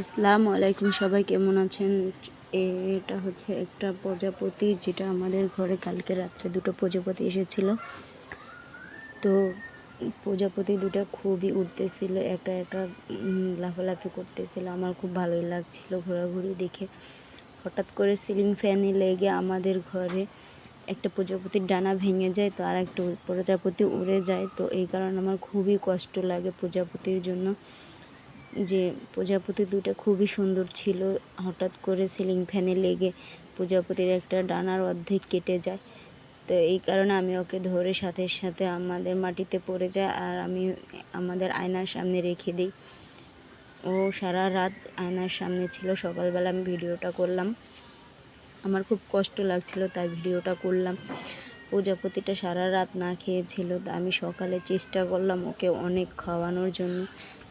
আসসালামু আলাইকুম, সবাই কেমন আছেন? এটা হচ্ছে একটা প্রজাপতি, যেটা আমাদের ঘরে কালকে রাত্রে দুটো প্রজাপতি এসেছিল। তো প্রজাপতি দুটো খুবই উঠতেছিল একা একা লাফালাফি করতেছিল। আমার খুব ভালোই লাগছিল ঘোরাঘুরি দেখে। হঠাৎ করে সিলিং ফ্যানে লেগে আমাদের ঘরে একটা প্রজাপতির ডানা ভেঙে যায়, তো আর একটা প্রজাপতি উড়ে যায়। তো এই কারণে আমার খুবই কষ্ট লাগে প্রজাপতির জন্য। যে প্রজাপতি দুটো খুবই সুন্দর ছিল। হঠাৎ করে সিলিং ফ্যানে লেগে প্রজাপতির একটা ডানার অর্ধেক কেটে যায়। তো এই কারণে আমি ওকে ধরে সাথে সাথে আমাদের মাটিতে পড়ে যায় আর আমি আমাদের আয়নার সামনে রেখে দিই। ও সারা রাত আয়নার সামনে ছিল। সকালবেলা আমি ভিডিওটা করলাম। আমার খুব কষ্ট লাগছিল তাই ভিডিওটা করলাম। প্রজাপতিটা সারা রাত না খেয়েছিল। তা আমি সকালে চেষ্টা করলাম ওকে অনেক খাওয়ানোর জন্য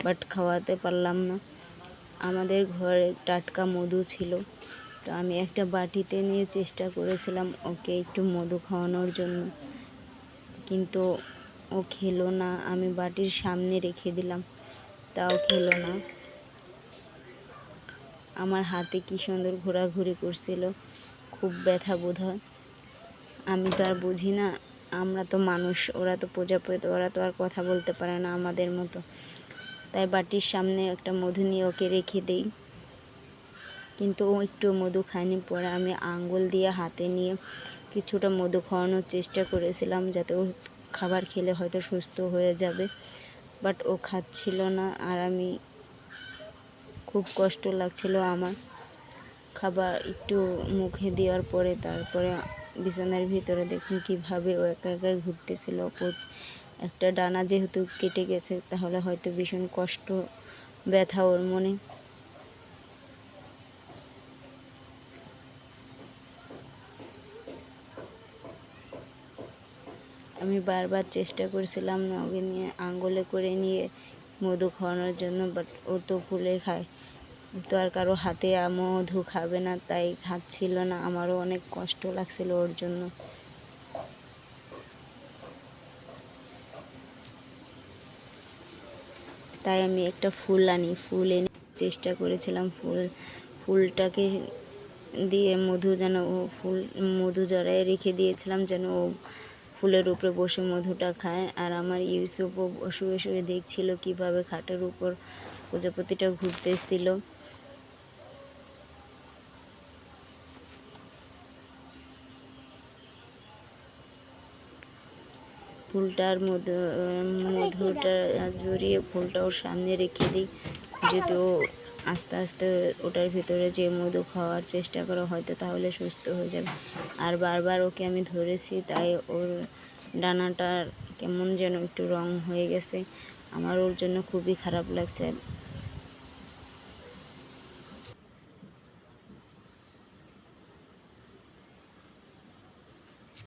বাট খাওয়াতে পারলাম না। আমাদের ঘরে টাটকা মধু ছিল, তো আমি একটা বাটিতে নিয়ে চেষ্টা করেছিলাম ওকে একটু মধু খাওয়ানোর জন্য। কিন্তু ও খেলো না, আমি বাটির সামনে রেখে দিলাম, তাও খেলো না। আমার হাতে কি সুন্দর ঘোরাঘুরি করছিল, খুব ব্যথা বোধ হয়। আমি তো আর বুঝি না। আমরা তো মানুষ, ওরা তো প্রজাপতি, ওরা তো আর কথা বলতে পারে না আমাদের মতো। তাই বাটির সামনে একটা মধু নিয়ে ওকে রেখে দেই। কিন্তু ও একটু মধু খায়নি, পরে আমি আঙ্গুল দিয়ে হাতে নিয়ে কিছুটা মধু খাওয়ানোর চেষ্টা করেছিলাম যাতে ও খাবার খেলে হয়তো সুস্থ হয়ে যাবে। বাট ও খাচ্ছিল না আর আমি খুব কষ্ট লাগছিল আমার। খাবার একটু মুখে দেওয়ার পরে তারপরে বিছানার ভিতরে দেখুন কীভাবে ও একা একা ঘুরতেছিল। একটা ডানা যেহেতু কেটে গেছে, তাহলে হয়তো ভীষণ কষ্ট, ব্যথা ওর মনে। আমি বারবার চেষ্টা করেছিলাম ওকে নিয়ে, আঙ্গুলে করে নিয়ে মধু খাওয়ানোর জন্য বাট ও তো ভুলে খায়। তো আর কারও হাতে মধু খাবে না, তাই খাচ্ছিল না। আমারও অনেক কষ্ট লাগছিল ওর জন্য। তাই আমি একটা ফুল আনি, ফুল এনে চেষ্টা করেছিলাম ফুল, ফুলটাকে দিয়ে মধু যেন ও ফুল, মধু জড়ায় রেখে দিয়েছিলাম যেন ও ফুলের উপরে বসে মধুটা খায়। আর আমার ইউসুফও শুয়ে শুয়ে দেখছিল কীভাবে খাটের উপর প্রজাপতিটা ঘুরতে ঘুরতেছিল ফুলটার মধু মধুটা জড়িয়ে ফুলটা ওর সামনে রেখে দিই। যদি ও আস্তে আস্তে ওটার ভিতরে যে মধু খাওয়ার চেষ্টা করো, হয়তো তাহলে সুস্থ হয়ে যাবে। আর বারবার ওকে আমি ধরেছি, তাই ওর ডানাটার কেমন যেন একটু রং হয়ে গেছে। আমার ওর জন্য খুবই খারাপ লাগছে।